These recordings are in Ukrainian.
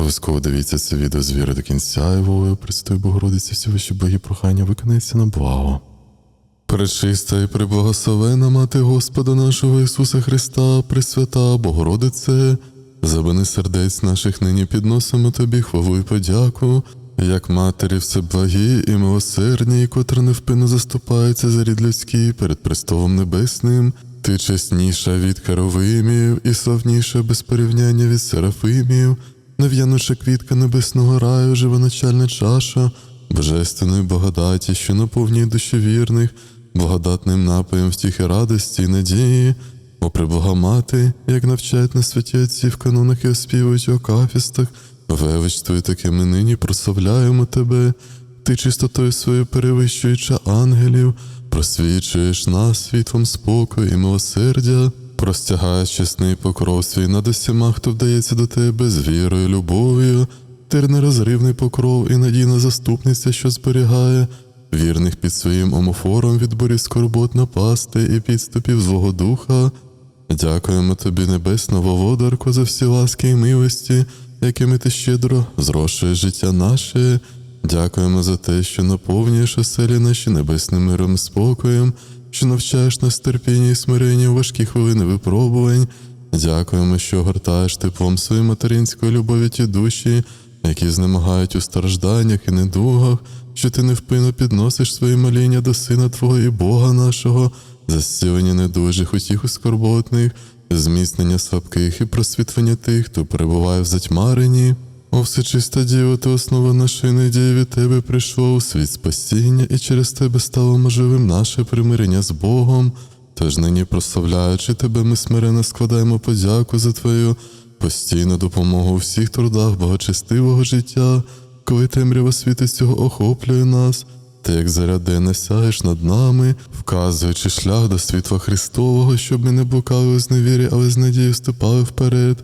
Обов'язково дивіться це відео з віри до кінця і вовою Пресвятої Богородиці всі ваші боги прохання виконається на благо. Пречиста і преблагословена мати Господа нашого Ісуса Христа, Пресвята Богородице, забини сердець наших нині підносимо тобі хвалу і подяку, як матері всеблагі і милосердній, котра невпинно заступається за рід людський перед престолом небесним. Ти чесніша від Каровимів і славніша без порівняння від Серафимів, нев'януча квітка небесного раю, живоначальна чаша, божественної благодаті, що наповнює душі вірних, благодатним напоєм втіхи радості і надії. О пребога мати, як навчають на святі отці в канонах і оспівують у акафістах, величствою таки ми нині прославляємо тебе, ти чистотою своєю перевищуючи ангелів, просвічуєш нас світлом спокою і милосердя, простягаєш чесний покров свій над усіма, хто вдається до тебе з вірою, любов'ю, ти нерозривний покров і надійна заступниця, що зберігає. Вірних під своїм омофором від борів скорбот напасти і підступів злого духа. Дякуємо тобі, небесна володарко, за всі ласки і милості, якими ти щедро зрошуєш життя наше. Дякуємо за те, що наповнюєш оселі наші небесним миром і спокоєм, що навчаєш нас терпіння і смирення у важкі хвилини випробувань. Дякуємо, що огортаєш теплом своєї материнської любові ті душі, які знемагають у стражданнях і недугах, що ти невпинно підносиш свої моління до Сина Твого і Бога нашого, за зцілення недужих, утіху скорботних, зміцнення слабких і просвітлення тих, хто перебуває в затьмаренні. О, всечиста Діво, ти основа нашої надії від тебе прийшло у світ спасіння, і через тебе стало можливим наше примирення з Богом. Тож нині, прославляючи тебе, ми смиренно складаємо подяку за твою постійну допомогу у всіх трудах благочестивого життя, коли темрява світу цього охоплює нас. Ти, як зарядене, сяєш над нами, вказуючи шлях до світла Христового, щоб ми не блукали у зневірі, але з надією ступали вперед,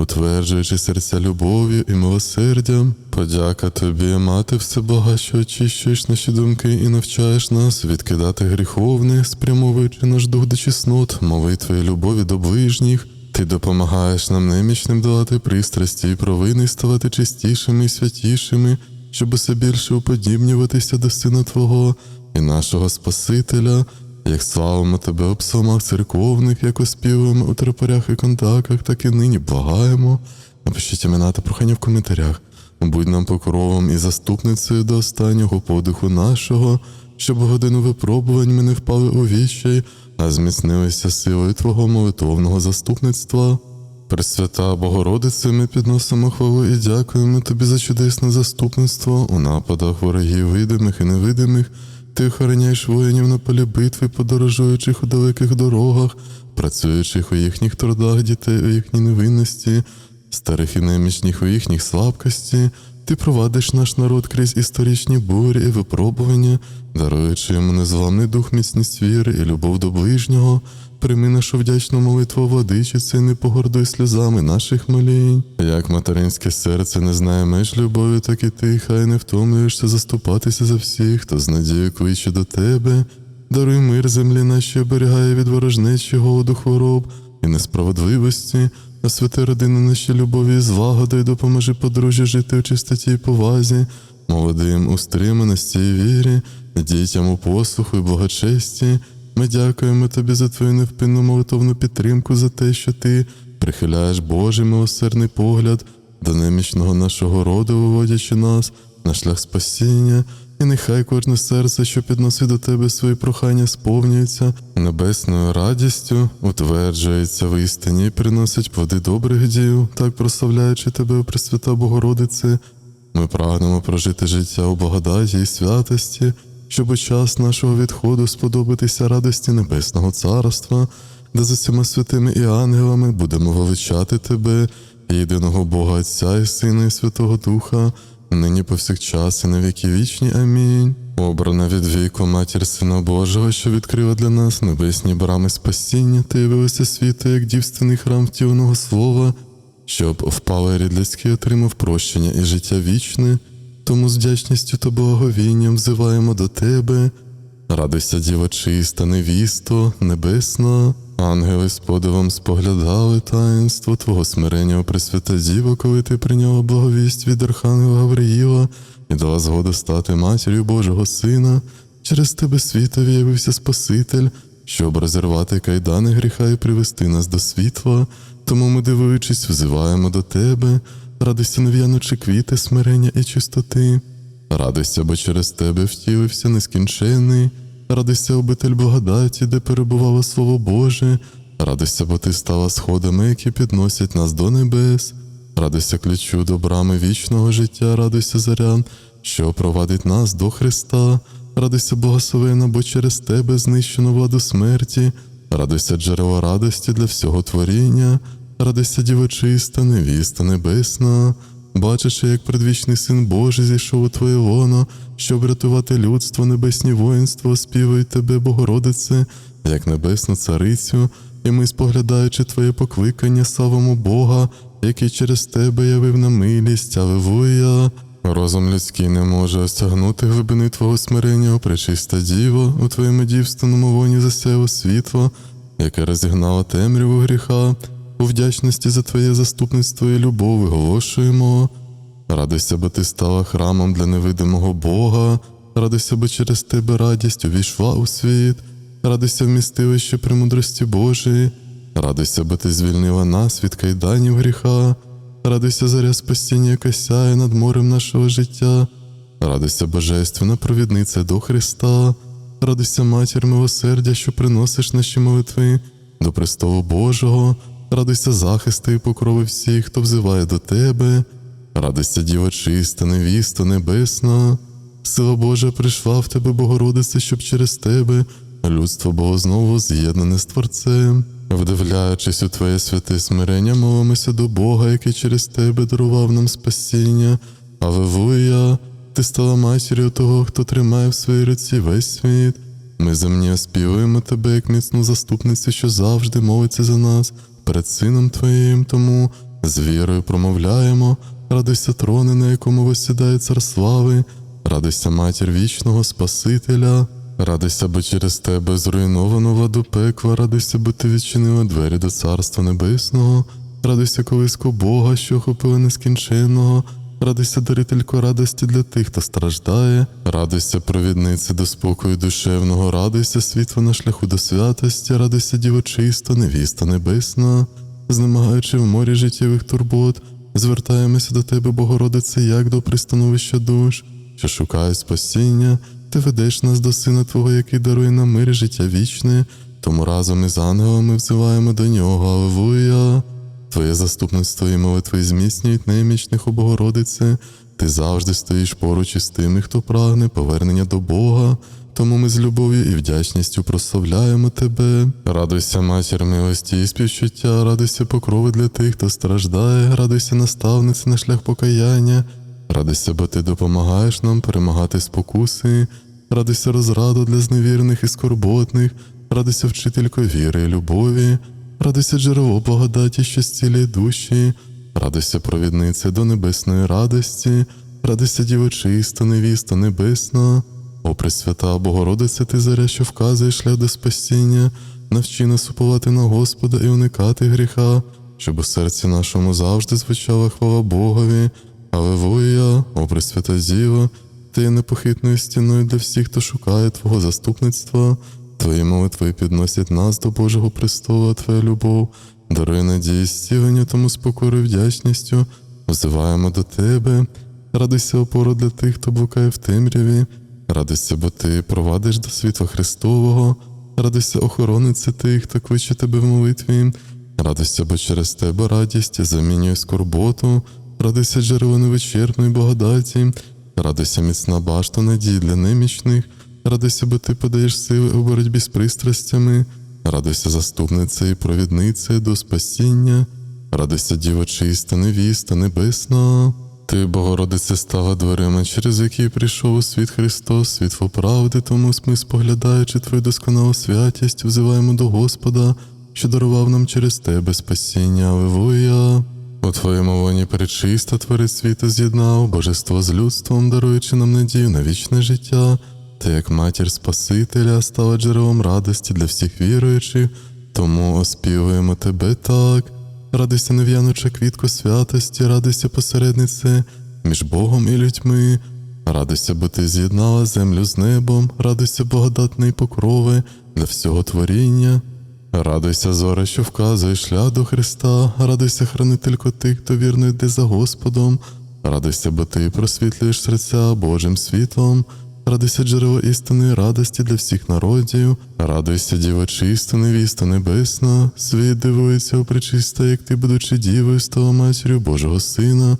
утверджуючи серця любов'ю і милосердям. Подяка тобі, мати всебога, що очищуєш наші думки і навчаєш нас відкидати гріховне, спрямовуючи наш дух до чеснот, молитви і любові до ближніх. Ти допомагаєш нам немічним долати пристрасті і провини, ставати чистішими і святішими, щоб усе більше уподібнюватися до Сина Твого і нашого Спасителя, як славимо Тебе у псалмах церковних, як оспівуємо у тропарях і контактах, так і нині благаємо. Напишіть імена та прохання в коментарях. Будь нам покровом і заступницею до останнього подиху нашого, щоб годину випробувань ми не впали у відчай, а зміцнилися силою Твого молитовного заступництва. Пресвята Богородице, ми підносимо хвалу і дякуємо Тобі за чудесне заступництво у нападах ворогів видимих і невидимих. Ти охороняєш воїнів на полі битви, подорожуючих у далеких дорогах, працюючих у їхніх трудах дітей у їхній невинності, старих і немічних у їхніх слабкості. Ти провадиш наш народ крізь історичні бурі і випробування, даруючи йому незламний дух, міцність віри і любов до ближнього. Прийми нашу вдячну молитву владичиці, не погордуй сльозами наших молінь. Як материнське серце не знає меж любові, так і ти, хай не втомлюєшся заступатися за всіх, хто з надією кличе до тебе. Даруй мир землі нашій, оберігає від ворожнечі, голоду хвороб і несправедливості, освяти родини наші любові і злагоди, і допоможи подружжю жити у чистоті і повазі, молодим у стриманості і вірі, дітям у послуху і благочесті. Ми дякуємо тобі за твою невпинну молитовну підтримку, за те, що ти прихиляєш Божий милосердний погляд до немічного нашого роду, виводячи нас на шлях спасіння, і нехай кожне серце, що підносить до тебе свої прохання, сповнюється небесною радістю, утверджується в істині і приносить плоди добрих діл, так прославляючи тебе, Пресвята Богородице. Ми прагнемо прожити життя у благодаті і святості, щоб у час нашого відходу сподобатися радості Небесного Царства, де з усіма святими і ангелами будемо величати Тебе, єдиного Бога Отця і Сина і Святого Духа, нині повсякчас і на віки вічні. Амінь. Обрана від віку матір Сина Божого, що відкрила для нас небесні брами спасіння та явилася світу, як дівственний храм втіленого слова, щоб впалий рід людський отримав прощення і життя вічне. Тому з вдячністю та благовінням взиваємо до тебе. Радуйся, Діво чиста, невісто, небесна, Ангели з подивом споглядали таїнство Твого смирення, о Пресвята Діво, коли ти прийняла благовість від Архангела Гавриїла і дала згоду стати матір'ю Божого Сина. Через тебе світові явився Спаситель, щоб розірвати кайдани гріха і привести нас до світла. Тому ми, дивуючись, взиваємо до тебе, радуйся нев'яночі квіти, смирення і чистоти. Радуйся, бо через тебе втілився нескінчений. Радуйся, обитель благодаті, де перебувало Слово Боже. Радуйся, бо ти стала сходами, які підносять нас до небес. Радуйся ключу до брами вічного життя, радуйся зарян, що провадить нас до Христа. Радуйся, благословена, бо через тебе знищено владу смерті. Радуйся, джерело радості для всього творіння. Радуйся, дівочиста, невіста небесна. Бачачи, як предвічний син Божий зійшов у твоє лоно, щоб рятувати людство, небесні воїнства, співають тебе, Богородице, як небесну царицю, і ми, споглядаючи твоє покликання, славимо Бога, який через тебе явив на милість, Аллилуйя. Розум людський не може осягнути глибини Твого смирення, пречиста Діво, у твоєму дівственному воні засяяло світло, яке розігнало темряву гріха. У вдячності за Твоє заступництво і любов виголошуємо. Радуйся, бо ти стала храмом для невидимого Бога, радуйся, бо через тебе радість увійшла у світ, радуйся вмістилище премудрості Божої, радуйся, бо ти звільнила нас від кайданів гріха, радуйся заря спасіння, яка сяє над морем нашого життя, радуйся, Божественна провідниця до Христа, радуйся, матір милосердя, що приносиш наші молитви до престолу Божого, радуйся захисту і покрови всіх, хто взиває до тебе. Радуйся, Діво чиста, невіста, небесна, сила Божа прийшла в тебе, Богородице, щоб через тебе людство було знову з'єднане з Творцем. Вдивляючись у Твоє святе смирення, молимося до Бога, який через тебе дарував нам спасіння. Аллилуйя! Ти стала матір'ю того, хто тримає в своїй руці весь світ. Ми земні оспівуємо тебе як міцну заступницю, що завжди молиться за нас перед Сином Твоїм, тому з вірою промовляємо. Радуйся трони, на якому восідає цар слави, радуйся матір вічного Спасителя, радуйся, бо через тебе зруйновано владу пекла, радуйся, бо ти відчинила двері до Царства Небесного, радуйся, колиску Бога, що охопила нескінченного, радуйся, дарителько радості для тих, хто страждає, радуйся, провідниці до спокою душевного, радуйся, світло на шляху до святості, радуйся, дівочиста, невіста небесна, знемагаючи в морі життєвих турбот. Звертаємося до Тебе, Богородице, як до пристановища душ, що шукає спасіння, ти ведеш нас до Сина Твого, який дарує нам мир і життя вічне, тому разом із ангелами взиваємо до нього, Аллилуйя. Твоє заступництво і молитви зміцнюють немічних у Богородице, ти завжди стоїш поруч із тими, хто прагне повернення до Бога. Тому ми з любов'ю і вдячністю прославляємо тебе. Радуйся, матір милості і співчуття, радуйся покрови для тих, хто страждає, радуйся наставниці на шлях покаяння, радуйся, бо ти допомагаєш нам перемагати спокуси, радуйся розраду для зневірних і скорботних, радуйся вчителько віри і любові, радуйся джерело благодаті, що зцілює душі, радуйся провідниця до небесної радості, радуйся дівочиста, невіста небесна. О, Пресвята Богородице, ти заря, що вказує шлях до спасіння, навчи нас уповати на Господа і уникати гріха, щоб у серці нашому завжди звучала хвала Богові. Аллилуйя, о Пресвята Діва, ти є непохитною стіною для всіх, хто шукає Твого заступництва. Твої молитви підносять нас до Божого престолу, а Твоя любов, дарує надії зцілення, тому і вдячністю. Взиваємо до Тебе. Радуйся опору для тих, хто блукає в темряві. Радуйся, бо ти провадиш до світла Христового, радуйся, охорониця тих, хто кличе тебе в молитві, радуйся, бо через тебе радість замінює скорботу, радуйся джерело невичерпної благодаті, радуйся міцна башта надій для немічних, радуйся, бо ти подаєш сили у боротьбі з пристрастями, радуйся, заступниця і провідниця до спасіння, радуйся, діва чиста, невіста, небесна. Ти, Богородице, стала дверима, через які прийшов у світ Христос, світло правди, тому ми, споглядаючи Твою досконалу святість, взиваємо до Господа, що дарував нам через Тебе спасіння, Аллилуйя. У Твоєму воні перечиста Творець світу з'єднав, божество з людством, даруючи нам надію на вічне життя, ти, як матір Спасителя, стала джерелом радості для всіх віруючих, Тому оспівуємо тебе так. Радуйся, нев'януча квітко святості, радуйся посереднице між Богом і людьми. Радуйся, бо ти з'єднала землю з небом, радуйся, благодатний покрови для всього творіння. Радуйся, зоре, що вказує шлях до Христа, радуйся, хранителько тих, хто вірно йде за Господом. Радуйся, бо ти просвітлюєш серця Божим світлом. Радуйся, джерело істини, радості для всіх народів. Радуйся, діва чиста, невіста небесна. Світ дивується, о пречиста, як ти, будучи дівою, стала матір'ю Божого Сина.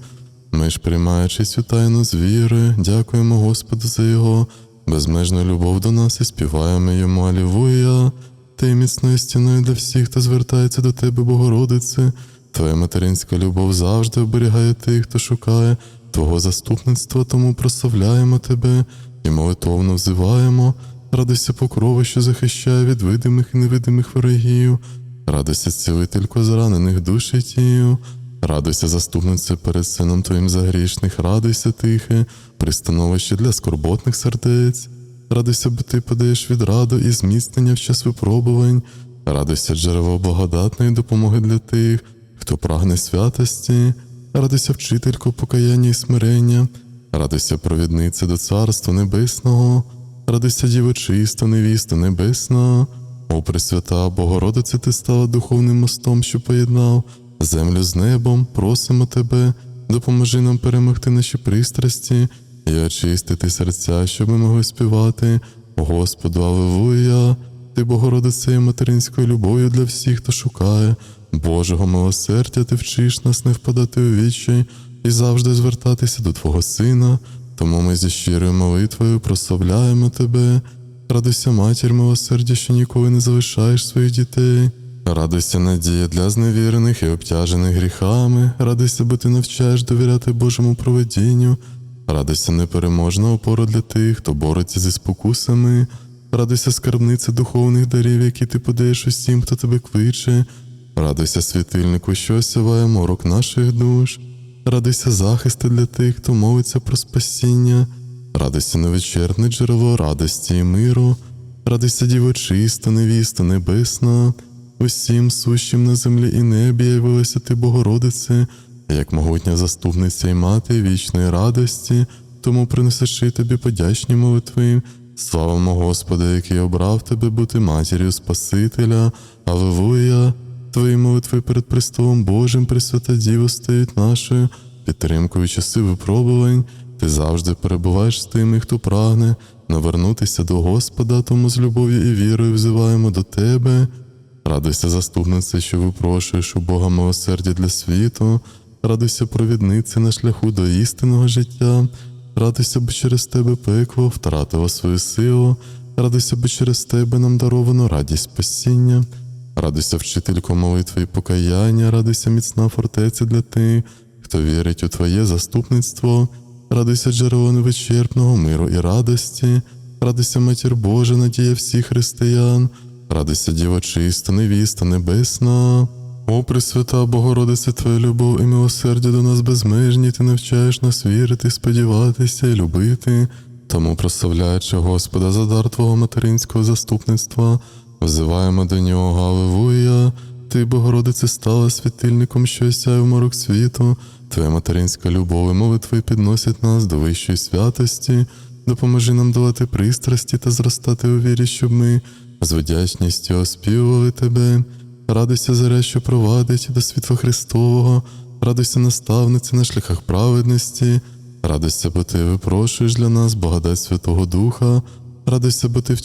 Ми ж, приймаючи цю тайну з віри, дякуємо Господу за його безмежну любов до нас і співаємо йому Алілуя. Ти міцною стіною для всіх, хто звертається до тебе, Богородице. Твоя материнська любов завжди оберігає тих, хто шукає Твого заступництва, тому прославляємо тебе і молитовно взиваємо. Радуйся покрови, що захищає від видимих і невидимих ворогів. Радуйся, цілителько зранених душ і тіл. Радуйся, заступнице перед сином твоїм загрішних, радуйся, тихе, пристановище для скорботних сердець. Радуйся, бо ти подаєш відраду і зміцнення в час випробувань. Радуйся, джерело благодатної допомоги для тих, хто прагне святості. Радуйся, вчителько, покаяння і смирення. Радуйся, провідниця до Царства Небесного. Радуйся, Діво чиста, невіста небесна. О, Пресвята Богородице, ти стала духовним мостом, що поєднав землю з небом, просимо тебе, допоможи нам перемогти наші пристрасті і очистити серця, щоб ми могли співати. Господу, Аллилуйя! Ти, Богородице, є материнською любов'ю для всіх, хто шукає Божого милосердя, ти вчиш нас не впадати у відчай і завжди звертатися до Твого Сина. Тому ми зі щирою молитвою прославляємо тебе. Радуйся, матір милосердя, що ніколи не залишаєш своїх дітей. Радуйся, надія для зневірених і обтяжених гріхами. Радуйся, бо ти навчаєш довіряти Божому проведінню. Радуйся, непереможна опора для тих, хто бореться зі спокусами. Радуйся, скарбниця духовних дарів, які ти подаєш усім, хто тебе кличе. Радуйся, світильнику, що осяває морок наших душ. Радуйся, захисти для тих, хто молиться про спасіння. Радуйся, невичерпне джерело радості і миру. Радуйся, діво чиста, невіста небесна. Усім сущим на землі і небі явилася ти, Богородице, як могутня заступниця й мати вічної радості, тому принесеши тобі подячні молитви. Славимо Господа, який обрав тебе бути матір'ю Спасителя, Аллилуйя! Твої молитви перед Престолом Божим, Пресвята Діво, стають нашою підтримкою часи випробувань. Ти завжди перебуваєш з тими, хто прагне навернутися до Господа, тому з любов'ю і вірою взиваємо до Тебе. Радуйся, заступнице, що випрошуєш у Бога милосердя для світу, радуйся, провідниці на шляху до істинного життя, радуйся, бо через тебе пекло втратило свою силу, радуйся, бо через тебе нам даровано радість спасіння. Радуйся, вчителько молитви і покаяння, радуйся, міцна фортеця для тих, хто вірить у Твоє заступництво, радуйся, джерело невичерпного миру і радості, радуйся, матір Божа, надія всіх християн, радуйся, Діво чиста, невіста, небесна. О, Пресвята Богородице, Твоя любов і милосердя до нас безмежні, ти навчаєш нас вірити, сподіватися і любити. Тому, прославляючи Господа за дар Твого материнського заступництва, взиваємо до нього, Аллилуйя. Ти, Богородице, стала світильником, що осяє в морок світу. Твоя материнська любов і молитви підносять нас до вищої святості. Допоможи нам долати пристрасті та зростати у вірі, щоб ми з вдячністю оспівували тебе. Радуйся, заря, що провадить до світла Христового, радуйся, наставниці на шляхах праведності, радуйся, бо ти випрошуєш для нас благодать Святого Духа, радуйся, бо ти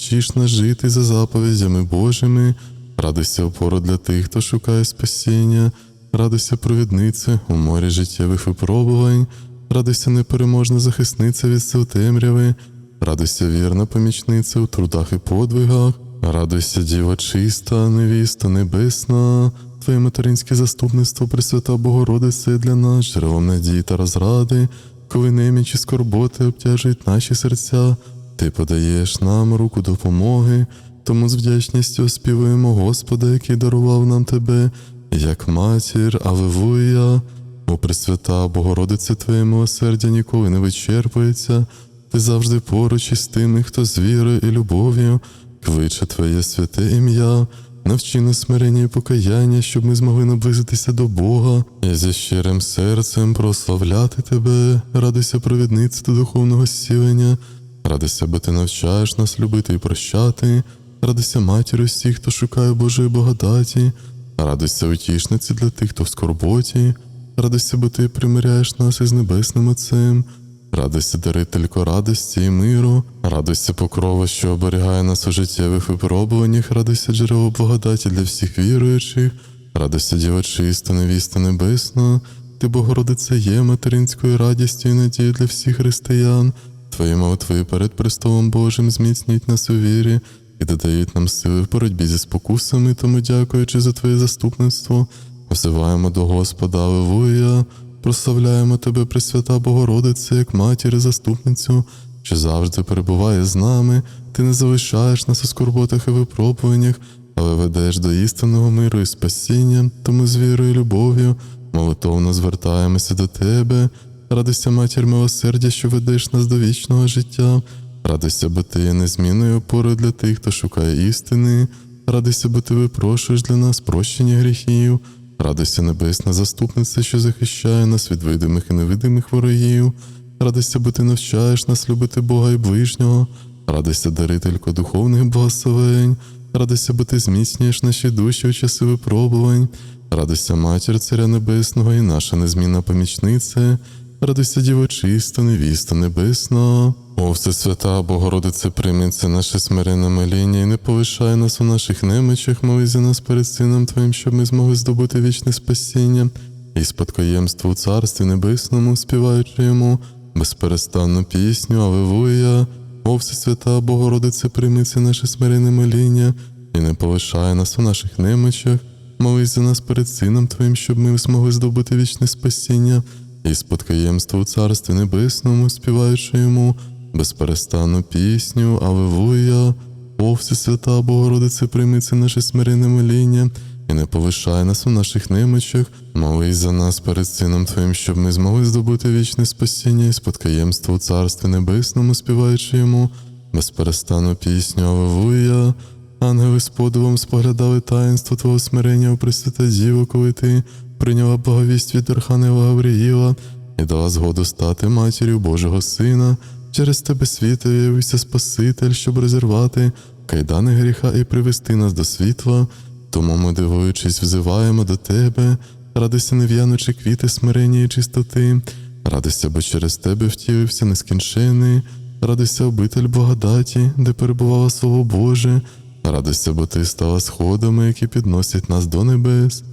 жити за заповідями Божими, радуйся опору для тих, хто шукає спасіння, радуйся, провіднице у морі життєвих випробувань, радуйся, непереможна захисниця від сил темряви, радуйся, вірна помічниця у трудах і подвигах. Радуйся, Діва чиста, невіста небесна, Твоє материнське заступництво, Пресвята Богородице для нас, джерелом надії та розради, коли немічі скорботи обтяжують наші серця, Ти подаєш нам руку допомоги, тому з вдячністю оспівуємо Господа, який дарував нам Тебе, як матір, Аллилуйя. О Пресвята Богородице, Твоє милосердя ніколи не вичерпується, Ти завжди поруч із тими, хто з вірою і любов'ю. Кличе Твоє святе ім'я, навчи нас смирення і покаяння, щоб ми змогли наблизитися до Бога. І зі щирим серцем прославляти Тебе, радуйся провідниці до духовного зцілення, радуйся, бо ти навчаєш нас любити і прощати, радуйся матір усіх, хто шукає Божої благодаті, радуйся утішниці для тих, хто в скорботі, радуйся, бо ти примиряєш нас із небесним Отцем. Радуйся, дарителько радості і миру, радуйся покрова, що оберігає нас у життєвих випробуваннях, радуйся джерело благодаті для всіх віруючих, радуйся Діва чиста, невіста небесна, ти, Богородиця, є материнською радістю і надією для всіх християн. Твої молитви перед престолом Божим зміцнюють нас у вірі і додають нам сили в боротьбі зі спокусами, тому дякуючи за Твоє заступництво, взиваємо до Господа, Аллилуйя. Прославляємо Тебе, Пресвята Богородице, як матір і заступницю, що завжди перебуває з нами, ти не залишаєш нас у скорботах і випробуваннях, але ведеш до істинного миру і спасіння, тому з вірою і любов'ю молитовно звертаємося до Тебе. Радуйся, матір милосердя, що ведеш нас до вічного життя. Радуйся, бо ти є незмінною опорою для тих, хто шукає істини. Радуйся, бо ти випрошуєш для нас прощення гріхів. Радуйся, небесна заступниця, що захищає нас від видимих і невидимих ворогів. Радуйся, бо ти навчаєш нас любити Бога і ближнього. Радуйся, дарителько духовних благословень. Радуйся, бо ти зміцнюєш наші душі у часи випробувань. Радуйся, матір Царя Небесного і наша незмінна помічниця. Радуйся, Діво чиста, невіста небесна. О, Всесвята, Богородице, прийми це наше смиренне моління і не полишай нас у наших немичах, моли за нас перед Сином Твоїм, щоб ми змогли здобути вічне спасіння і спадкоємство у Царстві Небесному, співаючи йому безперестанну пісню, Аллилуйя. О, Всесвята, Богородице, прийми це наше смиренне моління і не полишай нас у наших немичах, молись за нас перед Сином Твоїм, щоб ми змогли здобути вічне спасіння і спадкоємство у Царстві Небесному, співаючи йому безперестанну пісню, Аллилуйя. О, Всесвята Богородице, прийми наше смиренне моління і не повишай нас у наших немочах, молись за нас перед Сином Твоїм, щоб ми змогли здобути вічне спасіння і спадкоємство у Царстві Небесному, співаючи йому безперестанну пісню, Аллилуйя. Ангели з подивом споглядали таїнство Твого смирення у Пресвята Діво, коли ти прийняла благовість від Архангела Гавриїла і дала згоду стати матір'ю Божого Сина. Через тебе світ явився Спаситель, щоб розірвати кайдани гріха і привести нас до світла. Тому ми, дивуючись, взиваємо до тебе, радуйся, нев'янучи квіти смирення і чистоти, радуйся, бо через тебе втілився нескінчений, радуйся, обитель благодаті, де перебувало Слово Боже, радуйся, бо ти стала сходами, які підносять нас до небес.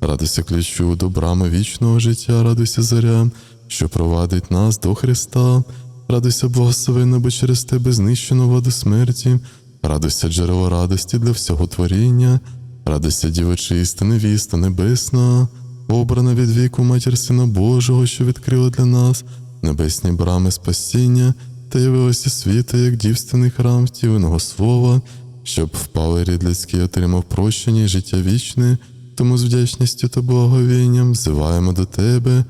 Радуйся ключу до брами вічного життя, радуйся заря, що провадить нас до Христа. Радуйся, благословенна, бо через тебе знищено владу смерті, радуйся джерело радості для всього творіння, радуйся, Діво чиста, невіста, небесна, обрана від віку матір Сина Божого, що відкрила для нас небесні брами спасіння та явилася світа, як дівственний храм втіленого слова, щоб впалий рід людський отримав прощення і життя вічне, тому з вдячністю та благовінням взиваємо до тебе.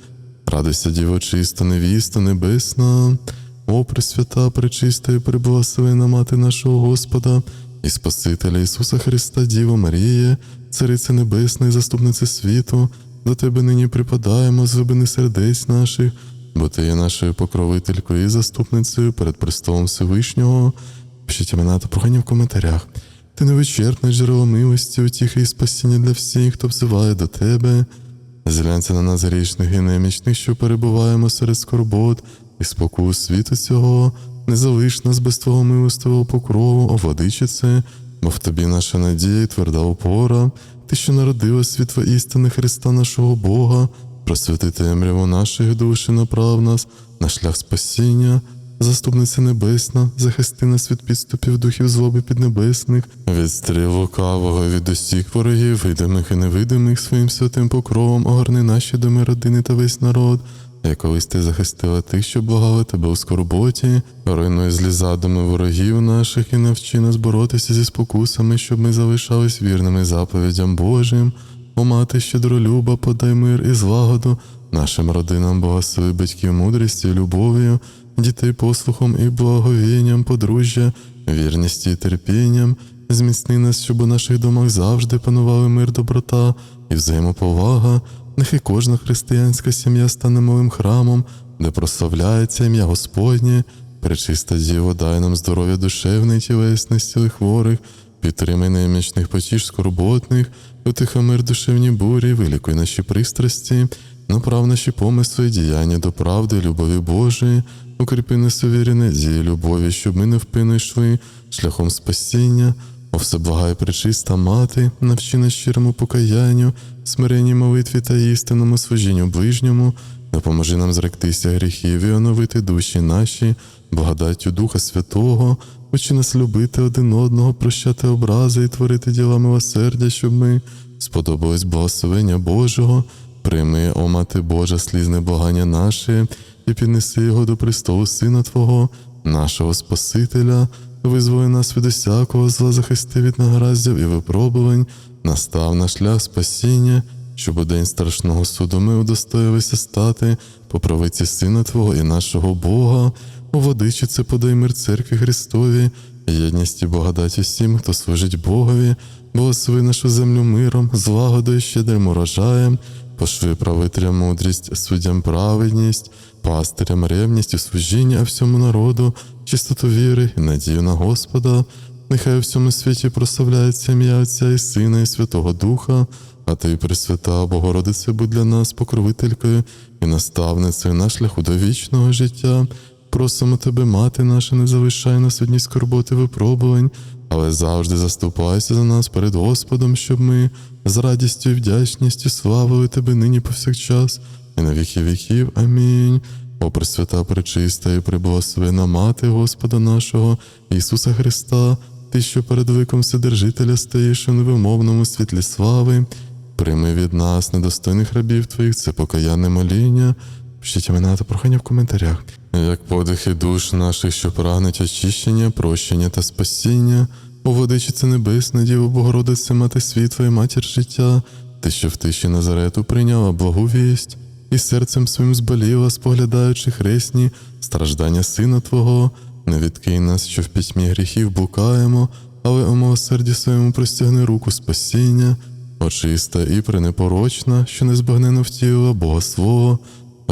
Радуйся, Діво чиста, невіста, небесна. О, Пресвята, пречиста і приблагословена мати нашого Господа і Спасителя Ісуса Христа, Діво Марія, Цариця Небесна і заступниця світу, до Тебе нині припадаємо з глибини сердець наших, бо Ти є нашою покровителькою і заступницею перед престолом Всевишнього. Пишіть імена та прохання в коментарях. Ти невичерпне джерело милості, утіхи і спасіння для всіх, хто взиває до Тебе. Зглянься на нас грішних і немічних, що перебуваємо серед скорбот і спокус світу цього, не залиш нас без Твого милостивого покрову, о владичице, бо в Тобі наша надія і тверда опора, Ти, що народила світло істини Христа нашого Бога, просвіти темряву наших душ і направ нас на шлях спасіння, заступниця небесна, захисти нас від підступів духів злоби піднебесних, від стріл лукавого, від усіх ворогів, видимих і невидимих своїм святим покровом, огорни наші доми, родини та весь народ. Як колись ти захистила тих, що благали тебе у скорботі, руйнуй злі задуми ворогів наших і навчи нас боротися зі спокусами, щоб ми залишались вірними заповідям Божим. О мати щедролюба, подай мир і злагоду нашим родинам, благослови батьків мудрістю любов'ю, дітей послухом і благовінням, подружжя, вірністю і терпінням, зміцни нас, щоб у наших домах завжди панували мир, доброта і взаємоповага. Нехай кожна християнська сім'я стане малим храмом, де прославляється ім'я Господнє. Пречиста Діво, дай нам здоров'я душевне і тілесне, зціли хворих, підтримай немічних потіж скорботних, утихомир душевні бурі, вилікуй наші пристрасті, направ наші помисли діяння до правди, любові Божої, укріпи нас у любові, щоб ми невпинно йшли шляхом спасіння. О всеблагай пречиста мати, навчи нас щирому покаянню, смиренній молитві та істинному служінню ближньому, допоможи нам зректися гріхів і оновити душі наші, благодаттю Духа Святого, учи нас любити один одного, прощати образи і творити діла милосердя, щоб ми сподобались благословення Божого, прийми, о Мати Божа, слізне благання наше, і піднеси його до престолу Сина Твого, нашого Спасителя, визволи нас від усякого зла, захисти від награздів і випробувань, настав на шлях спасіння, щоб у день страшного суду ми удостоїлися стати по правиці Сина Твого і нашого Бога, у водичице подай мир церкві Христові, єдність і благодаті всім, хто служить Богові, благослови нашу землю миром, злагодою щедрим урожаєм, пошви правителям мудрість, суддям праведність, пастирям ревність і служіння, всьому народу, чистоту віри і надію на Господа. Нехай у всьому світі прославляється ім'я Отця і Сина, і Святого Духа, а ти, Пресвята Богородице, будь для нас покровителькою і наставницею на шляху до вічного життя. Просимо тебе, мати наша, не залишай нас одні скорботи випробувань, але завжди заступайся за нас перед Господом, щоб ми з радістю і вдячністю славили тебе нині повсякчас, і на віки віків. Амінь. О Пресвята, пречиста і приблагословена Мати Господа нашого, Ісуса Христа, Ти, що перед ликом Вседержителя стоїш у невимовному світлі слави, прийми від нас, недостойних рабів Твоїх, це покаянне моління. Пишіть імена та прохання в коментарях. Як подихи душ наших, що прагнуть очищення, прощення та спасіння, у водичице небесна, Діво Богородице, мати світла і матір життя, ти, що в тиші Назарету прийняла благу вість, і серцем своїм зболіла, споглядаючи хресні страждання Сина Твого, не відкинь нас, що в пітьмі гріхів блукаємо, але у милосерді своєму простягни руку спасіння, очиста і пренепорочна, що незбагненно втілила Бога свого,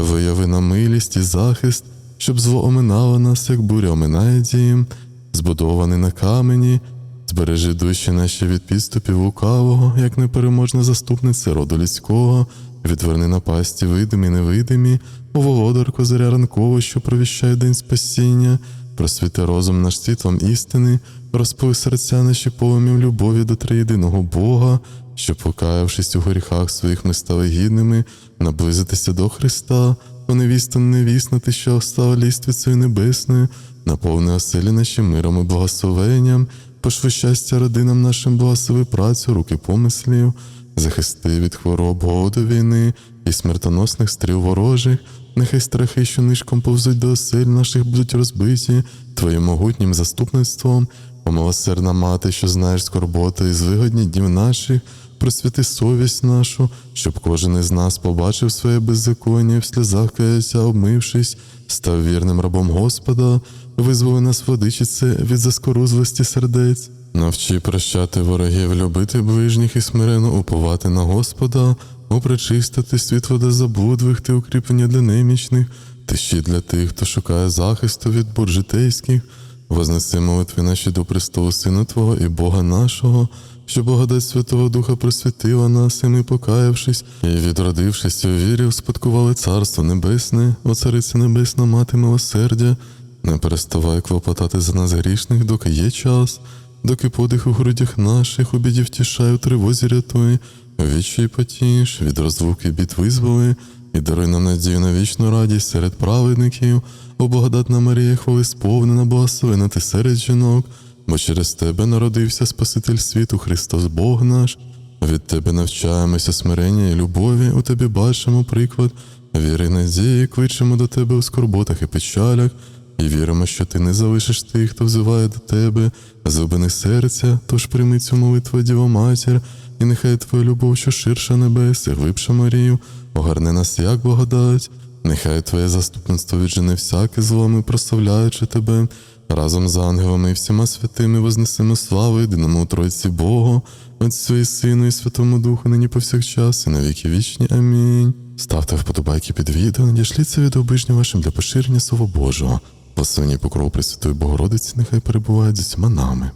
вияви нам милість і захист, щоб зло оминало нас, як буря оминає дім, збудований на камені, збережи душі наші від підступів лукавого, як непереможна заступниця роду людського, відверни напасті видимі, невидимі, у володарку заря ранкову, що провіщає день спасіння, просвіти розум наш світлом істини, розпили серця наші полум'ям любові до триєдиного Бога, що, покаявшись у гріхах своїх, ми стали гідними, наблизитися до Христа, о невіста невісна, ти, що остала ліствицею небесною, наповни оселі наші миром і благословенням, пошви щастя родинам нашим благослови працю, руки помислів, захисти від хвороб, голоду війни і смертоносних стріл ворожих, нехай страхи, що нишком повзуть до осель наших будуть розбиті Твоїм могутнім заступництвом, о мати, що знаєш скорботи і звигодні днів наших, просвіти совість нашу, щоб кожен із нас побачив своє беззаконня, в сльозах каяття, обмившись, став вірним рабом Господа, визволи нас водичице від заскорузлості сердець. Навчи прощати ворогів, любити ближніх і смирено уповати на Господа, опричистити світло до заблудвих, ти укріплення для немічних, ти щит для тих, хто шукає захисту від бур житейських, вознеси молитви наші до престолу Сина Твого і Бога нашого, що благодать Святого Духа просвітила нас, і ми, покаявшись і відродившись у вірі, успадкували Царство Небесне, о Цариця Небесна, Мати милосердя, не переставай клопотати за нас грішних, доки є час, доки подих у грудях наших, у біді втішай, у тривозі рятуй, вічі потіш, від розлуки бід визволи, і даруй нам надію на вічну радість серед праведників, о благодатна Марія, хвали сповнена, благословена ти серед жінок, бо через тебе народився Спаситель світу, Христос Бог наш. Від тебе навчаємося смирення і любові, у тобі бачимо приклад, віри надії, кличемо до тебе у скорботах і печалях, і віримо, що ти не залишиш тих, хто взиває до тебе, зубини серця, тож прийми цю молитву, Діво Матір, і нехай твоя любов, що ширша небес, і глибша Марію, огарне нас як благодать, Нехай Твоє заступництво віджене всяке зло, ми прославляючи Тебе, разом з ангелами і всіма святими вознесемо славу єдиному Тройці Богу, Отцю і Сину, і Святому Духу, нині повсякчас, і на віки вічні. Амінь. Ставте вподобайки під відео, надішліться відео ближнім вашим для поширення Слова Божого. Благословені покров Пресвятої Богородиці, нехай перебувають з усіма нами.